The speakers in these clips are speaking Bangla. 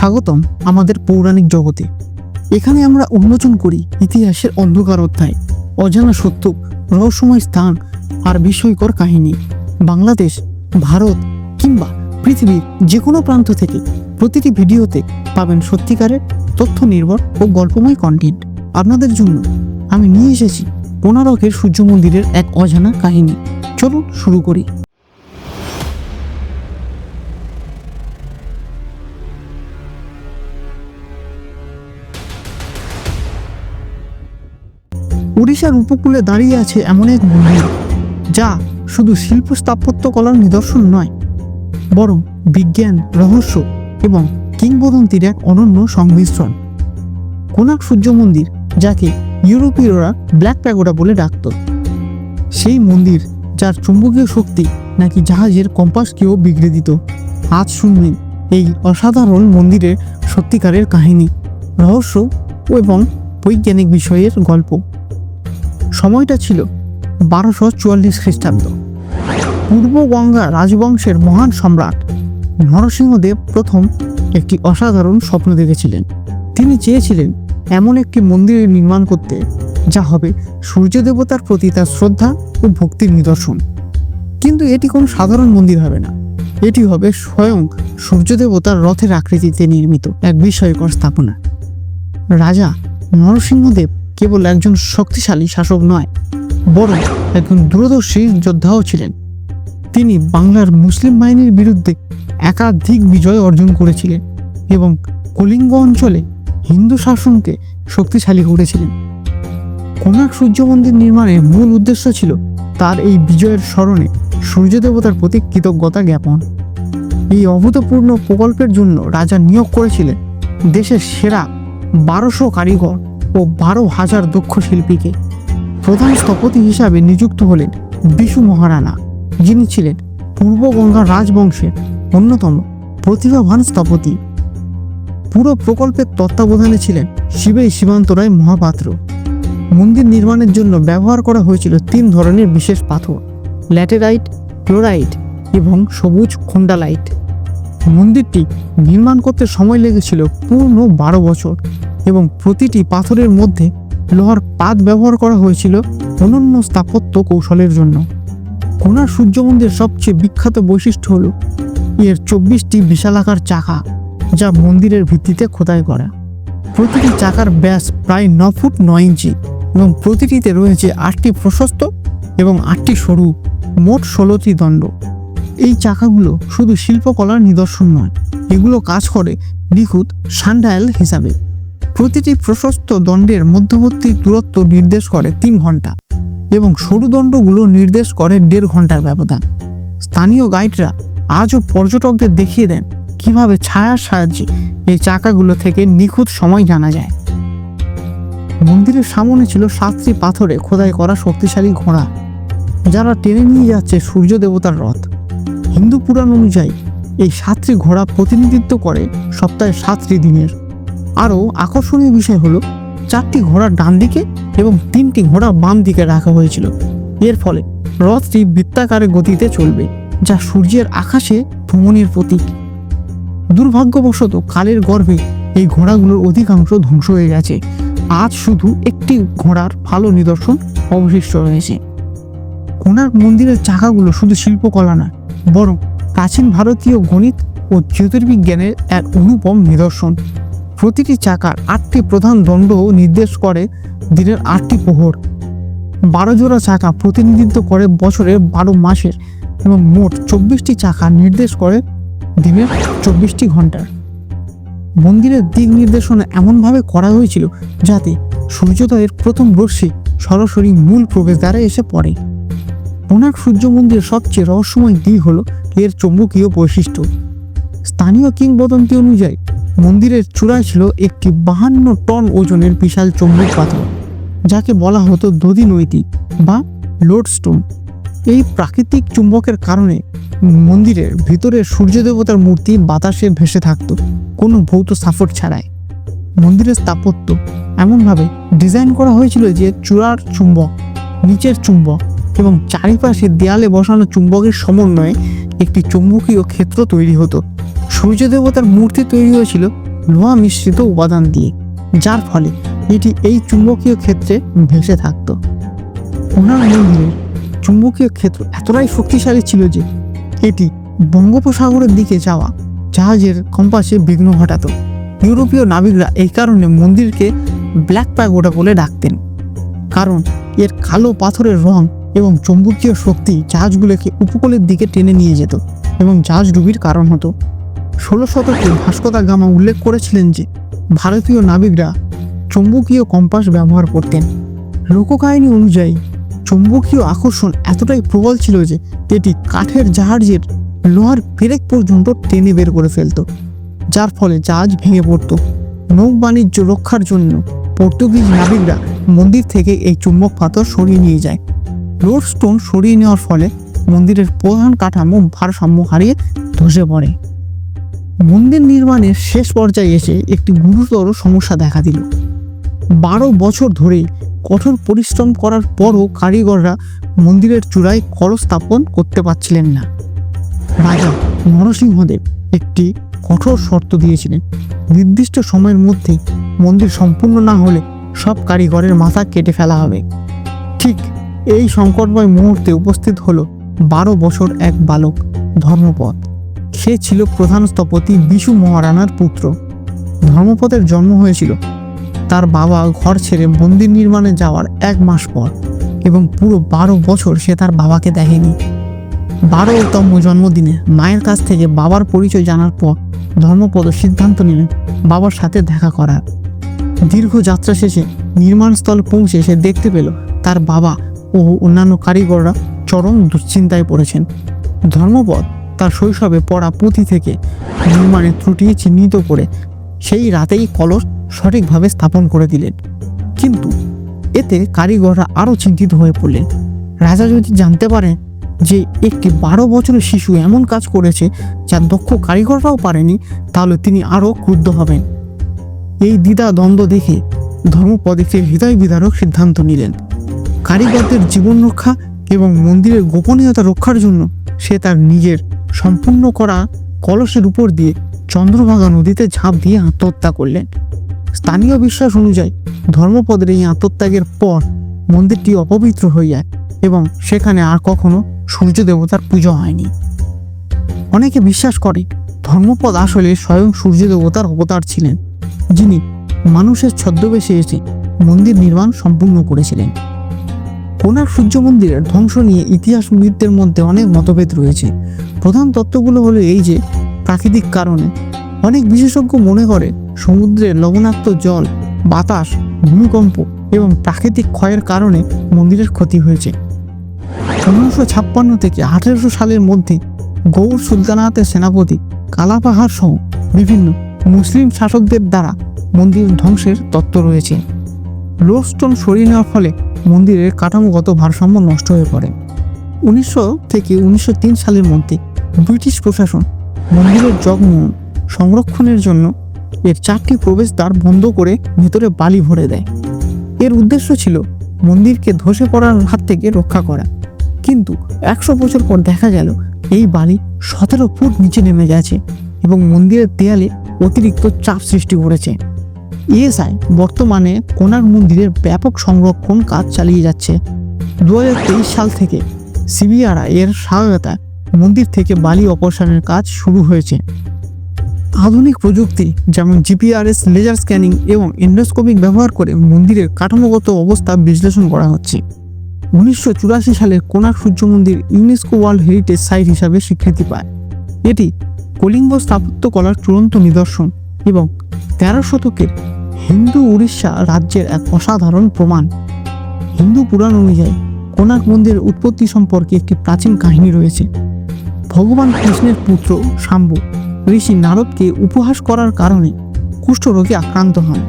স্বাগতম আমাদের পৌরাণিক জগতে। এখানে আমরা উন্মোচন করি ইতিহাসের অন্ধকার অধ্যায়, অজানা সত্য, রহস্যময় স্থান আর বিস্ময়কর কাহিনী। বাংলাদেশ, ভারত কিংবা পৃথিবীর যে কোনো প্রান্ত থেকে প্রতিটি ভিডিওতে পাবেন সত্যিকারের তথ্য নির্ভর ও গল্পময় কন্টেন্ট আপনাদের জন্য আমি নিয়ে এসেছি কোনারকের সূর্য মন্দিরের এক অজানা কাহিনী। চলুন শুরু করি। উড়িষ্যার উপকূলে দাঁড়িয়ে আছে এমন এক মন্দির, যা শুধু শিল্প স্থাপত্য কলার নিদর্শন নয়, বরং বিজ্ঞান, রহস্য এবং কিংবদন্তির এক অনন্য সংমিশ্রণ। কোনাক সূর্য মন্দির, যাকে ইউরোপীয়রা ব্ল্যাক প্যাগোডা বলে ডাকত। সেই মন্দির, যার চুম্বকীয় শক্তি নাকি জাহাজের কম্পাসকেও বিগড়ে দিত আজ শুনবেন এই অসাধারণ মন্দিরের সত্যিকারের কাহিনী, রহস্য এবং বৈজ্ঞানিক বিষয়ের গল্প। সময়টা ছিল বারোশো চুয়াল্লিশ খ্রিস্টাব্দ। পূর্ব গঙ্গা রাজবংশের মহান সম্রাট নরসিংহদেব প্রথম একটি অসাধারণ স্বপ্ন দেখেছিলেন। তিনি চেয়েছিলেন এমন একটি মন্দির নির্মাণ করতে, যা হবে সূর্য দেবতার প্রতি তার শ্রদ্ধা ও ভক্তির নিদর্শন। কিন্তু এটি কোনো সাধারণ মন্দির হবে না। এটি হবে স্বয়ং সূর্য দেবতার রথের আকৃতিতে নির্মিত এক বিস্ময়কর স্থাপনা। রাজা নরসিংহদেব কেবল একজন শক্তিশালী শাসক নয়, বরং একজন দূরদর্শী যোদ্ধাও ছিলেন। তিনি বাংলার মুসলিম বাহিনীর বিরুদ্ধে একাধিক বিজয় অর্জন করেছিলেন এবং কলিঙ্গ অঞ্চলে হিন্দু শাসনকে শক্তিশালী করেছিলেন। কোনার্ক সূর্য মন্দির নির্মাণের মূল উদ্দেশ্য ছিল তার এই বিজয়ের স্মরণে সূর্য দেবতার প্রতি কৃতজ্ঞতা জ্ঞাপন। এই অভূতপূর্ণ প্রকল্পের জন্য রাজা নিয়োগ করেছিলেন দেশের সেরা বারোশো কারিগর। ও বারো হাজার দক্ষ শিল্পীকে প্রধান স্থপতি হিসাবে নিযুক্ত হলেন বিশু মহারানা। যিনি ছিলেন পূর্ব গঙ্গা রাজবংশের অন্যতম প্রতিভাবান স্থপতি। পুরো প্রকল্পের তত্ত্বাবধানে ছিলেন শিবেই সীমান্তরায় মহাপাত্র। মন্দির নির্মাণের জন্য ব্যবহার করা হয়েছিল তিন ধরনের বিশেষ পাথর, ল্যাটেরাইট, ক্লোরাইট এবং সবুজ খোন্ডালাইট মন্দিরটি নির্মাণ করতে সময় লেগেছিল পূর্ণ বারো বছর এবং প্রতিটি পাথরের মধ্যে লোহার পাত ব্যবহার করা হয়েছিল অনন্য স্থাপত্য কৌশলের জন্য। কোনার সূর্য মন্দির সবচেয়ে বিখ্যাত বৈশিষ্ট্য হল এর চব্বিশটি বিশালাকার চাকা যা মন্দিরের ভিত্তিতে খোদাই করা। প্রতিটি চাকার ব্যাস প্রায় ন ফুট নয় ইঞ্চি এবং প্রতিটিতে রয়েছে আটটি প্রশস্ত এবং আটটি সরু, মোট ষোলোটি দণ্ড। এই চাকাগুলো শুধু শিল্পকলার নিদর্শন নয়, এগুলো কাজ করে নিখুঁত সান্ডাইল হিসাবে। প্রতিটি প্রশস্ত দণ্ডের মধ্যবর্তী দূরত্ব নির্দেশ করে তিন ঘণ্টা এবং সরু দণ্ডগুলো নির্দেশ করে দেড় ঘণ্টার ব্যবধান। স্থানীয় গাইডরা আজও পর্যটকদের দেখিয়ে দেন কীভাবে ছায়ার সাহায্যে এই চাকাগুলো থেকে নিখুঁত সময় জানা যায়। মন্দিরের সামনে ছিল সাতটি পাথরে খোদাই করা শক্তিশালী ঘোড়া, যারা টেনে নিয়ে যাচ্ছে সূর্য দেবতার রথ। হিন্দু পুরাণ অনুযায়ী এই সাতটি ঘোড়া প্রতিনিধিত্ব করে সপ্তাহে সাতটি দিনের। আরও আকর্ষণীয় বিষয় হলো, চারটি ঘোড়া ডান দিকে এবং তিনটি ঘোড়া বাম দিকে রাখা হয়েছিল। এর ফলে রথটি বৃত্তাকারে গতিতে চলবে, যা সূর্যের আকাশে ভ্রমণের প্রতীক। দুর্ভাগ্যবশত কালের গর্ভে এই ঘোড়াগুলোর অধিকাংশ ধ্বংস হয়ে গেছে। আজ শুধু একটি ঘোড়ার ভালো নিদর্শন অবশিষ্ট রয়েছে। কোণার্ক মন্দিরের চাকাগুলো শুধু শিল্পকলা নয় বরং প্রাচীন ভারতীয় গণিত ও জ্যোতির্বিজ্ঞানের এক অনুপম নিদর্শন। প্রতিটি চাকার আটটি প্রধান দণ্ড নির্দেশ করে দিনের আটটি প্রহর। বারো জোড়া চাকা প্রতিনিধিত্ব করে বছরের বারো মাসের এবং মোট চব্বিশটি চাকা নির্দেশ করে দিনের চব্বিশটি ঘণ্টার। মন্দিরের দিক নির্দেশনা এমনভাবে করা হয়েছিল যাতে সূর্যোদয়ের প্রথম রশ্মি সরাসরি মূল প্রবেশদ্বারে এসে পড়ে। কোনার্ক সূর্য মন্দিরের সবচেয়ে রহস্যময় দিক হলো এর চৌম্বকীয় বৈশিষ্ট্য। স্থানীয় কিংবদন্তি অনুযায়ী, মন্দিরের চূড়ায় ছিল একটি বাহান্ন টন ওজনের বিশাল চৌম্বক পাথর, যাকে বলা হতো দধি নৈতিক বা লোডস্টোন। এই প্রাকৃতিক চুম্বকের কারণে মন্দিরের ভিতরে সূর্য দেবতার মূর্তি বাতাসে ভেসে থাকতো, কোনো ভৌত সাপোর্ট ছাড়াই। মন্দিরের স্থাপত্য এমনভাবে ডিজাইন করা হয়েছিল যে চূড়ার চুম্বক, নিচের চুম্বক এবং চারিপাশে দেয়ালে বসানো চুম্বকের সমন্বয়ে একটি চুম্বকীয় ক্ষেত্র তৈরি হতো। সূর্য দেবতার মূর্তি তৈরি হয়েছিল লোহা মিশ্রিত উপাদান দিয়ে, যার ফলে এটি এই চুম্বকীয় ক্ষেত্রে ভেসে থাকত। ওনার মন্দিরের চুম্বকীয় ক্ষেত্র এতটাই শক্তিশালী ছিল যে, এটি বঙ্গোপসাগরের দিকে যাওয়া জাহাজের কম্পাসে বিঘ্ন ঘটাত। ইউরোপীয় নাবিকরা এই কারণে মন্দিরকে ব্ল্যাক প্যাগোডা বলে ডাকতেন। কারণ এর কালো পাথরের রং এবং চৌম্বকীয় শক্তি জাহাজগুলোকে উপকূলের দিকে টেনে নিয়ে যেত এবং জাহাজ ডুবির কারণ হতো। ষোলো শতকে ভাস্কোদা গামা উল্লেখ করেছিলেন যে, ভারতীয় নাবিকরা চৌম্বকীয় কম্পাস ব্যবহার করতেন। লোককাহিনী অনুযায়ী, চৌম্বকীয় আকর্ষণ এতটাই প্রবল ছিল যে, এটি কাঠের জাহাজের লোহার পেরেক পর্যন্ত টেনে বের করে ফেলত, যার ফলে জাহাজ ভেঙে পড়তো। নৌ বাণিজ্য রক্ষার জন্য পর্তুগিজ নাবিকরা মন্দির থেকে এই চুম্বক পাথর সরিয়ে নিয়ে যায়। রোড স্টোন সরিয়ে নেওয়ার ফলে মন্দিরের প্রধান কাঠামো ভারসাম্য হারিয়ে ধসে পড়ে। মন্দির নির্মাণের শেষ পর্যায়ে এসে একটি গুরুতর সমস্যা দেখা দিল। বারো বছর ধরে কঠোর পরিশ্রম করার পরও কারিগররা মন্দিরের চূড়ায় কলস স্থাপন করতে পারছিলেন না। রাজা নরসিংহদেব একটি কঠোর শর্ত দিয়েছিলেন, নির্দিষ্ট সময়ের মধ্যে মন্দির সম্পূর্ণ না হলে সব কারিগরের মাথা কেটে ফেলা হবে। ঠিক এই সংকটময় মুহূর্তে উপস্থিত হল বারো বছর এক বালক, ধর্মপদ। সে ছিল প্রধান স্থপতি বিশু মহারানার পুত্র। ধর্মপদের জন্ম হয়েছিল। তার বাবা ঘর ছেড়ে মন্দির নির্মাণে যাওয়ার এক মাস পর এবং পুরো বারো বছর সে তার বাবাকে দেখেনি। বারোতম জন্মদিনে মায়ের কাছ থেকে বাবার পরিচয় জানার পর ধর্মপদ সিদ্ধান্ত নিলেন বাবার সাথে দেখা করার। দীর্ঘ যাত্রা শেষে নির্মাণস্থল পৌঁছে সে দেখতে পেল তার বাবা ও অন্যান্য কারিগররা চরম দুশ্চিন্তায় পড়েছেন। ধর্মপদ তার শৈশবে পড়া পুঁথি থেকে নির্মাণের ত্রুটি চিহ্নিত করে সেই রাতেই কলস সঠিকভাবে স্থাপন করে দিলেন। কিন্তু এতে কারিগররা আরও চিন্তিত হয়ে পড়লেন। রাজা যদি জানতে পারেন যে একটি বারো বছরের শিশু এমন কাজ করেছে যা দক্ষ কারিগররাও পারেনি, তাহলে তিনি আরও ক্রুদ্ধ হবেন। এই দ্বিধা দ্বন্দ্ব দেখে ধর্মপদ একটি হৃদয় বিদারক সিদ্ধান্ত নিলেন। কারিগরদের জীবন রক্ষা এবং মন্দিরের গোপনীয়তা রক্ষার জন্য সে তার নিজের সম্পূর্ণ করা কলসের উপর দিয়ে চন্দ্রভাগা নদীতে ঝাঁপ দিয়ে আত্মহত্যা করলেন। স্থানীয় বিশ্বাস অনুযায়ী ধর্মপদের এই আত্মত্যাগের পর মন্দিরটি অপবিত্র হয়ে যায় এবং সেখানে আর কখনো সূর্য দেবতার পুজো হয়নি। অনেকে বিশ্বাস করে ধর্মপদ আসলে স্বয়ং সূর্য দেবতার অবতার ছিলেন, যিনি মানুষের ছদ্মবেশে এসে মন্দির নির্মাণ সম্পূর্ণ করেছিলেন। কোনার সূর্য মন্দিরের ধ্বংস নিয়ে ইতিহাসবিদদের মধ্যে অনেক মতভেদ রয়েছে। প্রধান তত্ত্বগুলো হলো এই যে, প্রাকৃতিক কারণে অনেক বিশেষজ্ঞ মনে করে সমুদ্রের লবণাক্ত জল, বাতাস, ভূমিকম্প এবং প্রাকৃতিক ক্ষয়ের কারণে মন্দিরের ক্ষতি হয়েছে। পনেরোশো ছাপ্পান্ন থেকে আঠেরোশো সালের মধ্যে গৌর সুলতানাতের সেনাপতি কালাপাহাড় সহ বিভিন্ন মুসলিম শাসকদের দ্বারা মন্দির ধ্বংসের তত্ত্ব রয়েছে। লোকস্টোন সরিয়ে নেওয়ার ফলে মন্দিরের কাঠামোগত ভারসাম্য নষ্ট হয়ে পড়ে। উনিশশো থেকে উনিশশো তিন সালের মধ্যে ব্রিটিশ প্রশাসন মন্দিরের যত্ন সংরক্ষণের জন্য এর চারটি প্রবেশদ্বার বন্ধ করে ভেতরে বালি ভরে দেয়। এর উদ্দেশ্য ছিল মন্দিরকে ধসে পড়ার হাত থেকে রক্ষা করা। কিন্তু একশো বছর পর দেখা গেল, এই বালি সতেরো ফুট নিচে নেমে গেছে এবং মন্দিরের দেয়ালে অতিরিক্ত চাপ সৃষ্টি করেছে। ইএসআই বর্তমানে কোনার মন্দিরের ব্যাপক সংরক্ষণ কাজ চালিয়ে যাচ্ছে। দু হাজার তেইশ সাল থেকে সিবিআরআই এর সহায়তায় মন্দির থেকে বালি অপসারণের কাজ শুরু হয়েছে। আধুনিক প্রযুক্তি যেমন জিপিআরএস, লেজার স্ক্যানিং এবং এন্ডোস্কোপিক ব্যবহার করে মন্দিরের কাঠামোগত অবস্থা বিশ্লেষণ করা হচ্ছে। উনিশশো চুরাশি সালে কোনার সূর্য মন্দির ইউনেস্কো ওয়ার্ল্ড হেরিটেজ সাইট হিসাবে স্বীকৃতি পায়। এটি কলিঙ্গ স্থাপত্যকলার চূড়ান্ত নিদর্শন এবং তেরো শতকের হিন্দু উড়িষ্যা রাজ্যের এক অসাধারণ প্রমাণ। হিন্দু পুরাণ অনুযায়ী কোনার্ক মন্দিরের উৎপত্তি সম্পর্কে একটি প্রাচীন কাহিনী রয়েছে। ভগবান কৃষ্ণের পুত্র শাম্বু ঋষি নারদকে উপহাস করার কারণে কুষ্ঠরোগে আক্রান্ত হন।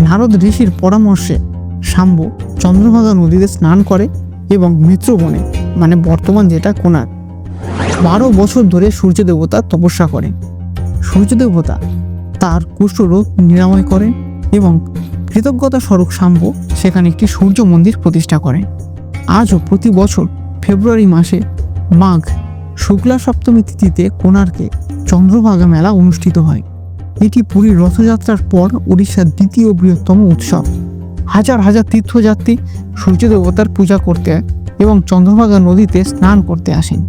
নারদ ঋষির পরামর্শে শাম্বু চন্দ্রভাগা নদীতে স্নান করে এবং মিত্রবনে মানে বর্তমান যেটা কোনার বারো বছর ধরে সূর্য দেবতা তপস্যা করেন সূর্য দেবতা তার কুষ্ঠরোগ নিরাময় করেন এবং কৃতজ্ঞতা স্বরূপ শাম্বু সেখানে একটি সূর্য মন্দির প্রতিষ্ঠা করেন আজও প্রতি বছর ফেব্রুয়ারি মাসে মাঘ শুক্লা সপ্তমী তিথিতে কোণার্কে চন্দ্রভাগা মেলা অনুষ্ঠিত হয়। এটি পুরীর রথযাত্রার পর উড়িষ্যার দ্বিতীয় বৃহত্তম উৎসব। হাজার হাজার তীর্থযাত্রী সূর্য দেবতার পূজা করতে এবং চন্দ্রভাগা নদীতে স্নান করতে আসেন।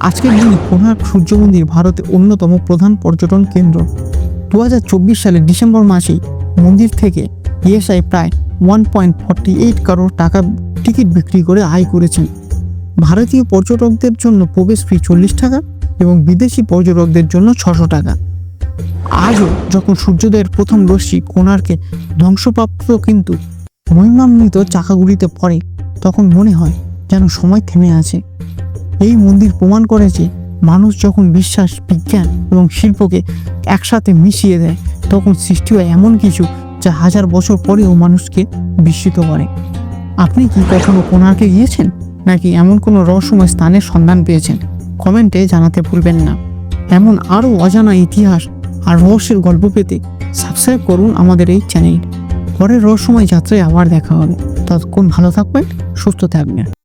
আজকের দিনে কোণার্ক সূর্য মন্দির ভারতের অন্যতম প্রধান পর্যটন কেন্দ্র। দু সালে ডিসেম্বর মাসেই মন্দির থেকে ইএসআই প্রায় ওয়ান পয়েন্ট ফর্টি এইট কারোর টাকা টিকিট বিক্রি করে আয় করেছেন। ভারতীয় পর্যটকদের জন্য প্রবেশ ফি চল্লিশ টাকা এবং বিদেশি পর্যটকদের জন্য ছশো টাকা। আজও যখন সূর্যোদয়ের প্রথম রশ্মি কোণার্কে ধ্বংসপ্রাপ্ত কিন্তু মহিমান্বিত চাকাগুলিতে পড়ে, তখন মনে হয় যেন সময় থেমে আছে। এই মন্দির প্রমাণ করে যে মানুষ যখন বিশ্বাস, বিজ্ঞান এবং শিল্পকে একসাথে মিশিয়ে দেয় তখন সৃষ্টি হয় এমন কিছু যা হাজার বছর পরেও মানুষকে বিস্মিত করে। আপনি কি কখনো কোণার্কে গিয়েছেন, নাকি এমন কোনো রহস্যময় স্থানের সন্ধান পেয়েছেন? কমেন্টে জানাতে ভুলবেন না। এমন আরও অজানা ইতিহাস আর রহস্যের গল্প পেতে সাবস্ক্রাইব করুন আমাদের এই চ্যানেল। পরের রহস্যময় যাত্রায় আবার দেখা হবে। ততক্ষণ ভালো থাকবেন, সুস্থ থাকবেন।